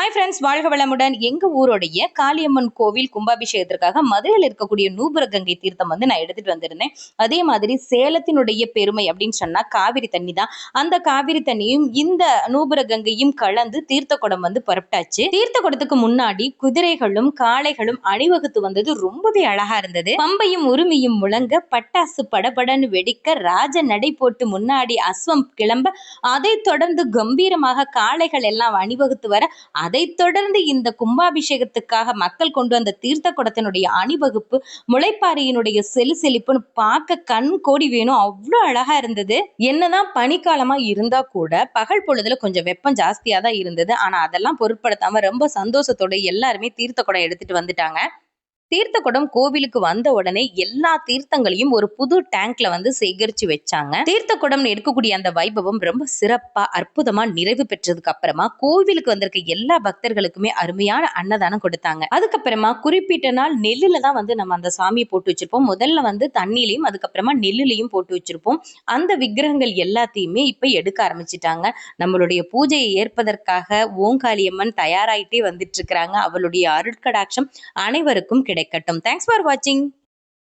Hi friends வாழ்க வளமுடன். எங்க ஊருடைய காளியம்மன் கோவில் கும்பாபிஷேகத்திற்காக மதுரையில் இருக்கக்கூடிய நூபுர கங்கை தீர்த்தம் வந்து நான் எடுத்துட்டு வந்திருந்தேன். அதே மாதிரி சேலத்தினுடைய பெருமை அப்படின்னு சொன்னா காவிரி தண்ணி தான். அந்த காவிரி தண்ணியும் இந்த நூபுர கங்கையும் கலந்து தீர்த்த குடம் வந்து புறப்பட்டாச்சு தீர்த்த குடத்துக்கு முன்னாடி குதிரைகளும் காளைகளும் அணிவகுத்து வந்தது ரொம்பவே அழகா இருந்தது. பம்பையும் உரிமையும் முழங்க பட்டாசு படபடன்னு வெடிக்க ராஜ நடை போட்டு முன்னாடி அஸ்வம் கிளம்ப அதை தொடர்ந்து கம்பீரமாக காளைகள் எல்லாம் அணிவகுத்து வர அதைத் தொடர்ந்து இந்த கும்பாபிஷேகத்துக்காக மக்கள் கொண்டு வந்த தீர்த்த குடத்தினுடைய அணிவகுப்பு முளைப்பாரியினுடைய செலு செழிப்புன்னு பார்க்க கண் கோடி வேணும். அவ்வளோ அழகா இருந்தது. என்னதான் பனிக்காலமா இருந்தா கூட பகல் பொழுதுல கொஞ்சம் வெப்பம் ஜாஸ்தியா தான் இருந்தது. ஆனா அதெல்லாம் பொருட்படுத்தாம ரொம்ப சந்தோஷத்தோட எல்லாருமே தீர்த்த குடம் எடுத்துட்டு வந்துட்டாங்க. தீர்த்தக்குடம் கோவிலுக்கு வந்த உடனே எல்லா தீர்த்தங்களையும் ஒரு புது டேங்க்ல வந்து சேகரிச்சு வச்சாங்க. தீர்த்தகுடம் எடுக்கக்கூடிய அந்த வைபவம் ரொம்ப சிறப்பா அற்புதமா நிறைவு பெற்றதுக்கு அப்புறமா கோவிலுக்கு வந்திருக்க எல்லா பக்தர்களுக்குமே அருமையான அன்னதானம் கொடுத்தாங்க. அதுக்கப்புறமா குறிப்பிட்ட நாள் நெல்லுல தான் வந்து நம்ம அந்த சாமியை போட்டு வச்சிருப்போம். முதல்ல வந்து தண்ணிலையும் அதுக்கப்புறமா நெல்லுலையும் போட்டு வச்சிருப்போம். அந்த விக்கிரகங்கள் எல்லாத்தையுமே இப்ப எடுக்க ஆரம்பிச்சிட்டாங்க. நம்மளுடைய பூஜையை ஏற்பதற்காக ஓங்காளியம்மன் தயாராயிட்டே வந்துட்டு இருக்கிறாங்க. அவளுடைய அருட்கடாட்சம் அனைவருக்கும் கிடை ఎక్కటం. Thanks for watching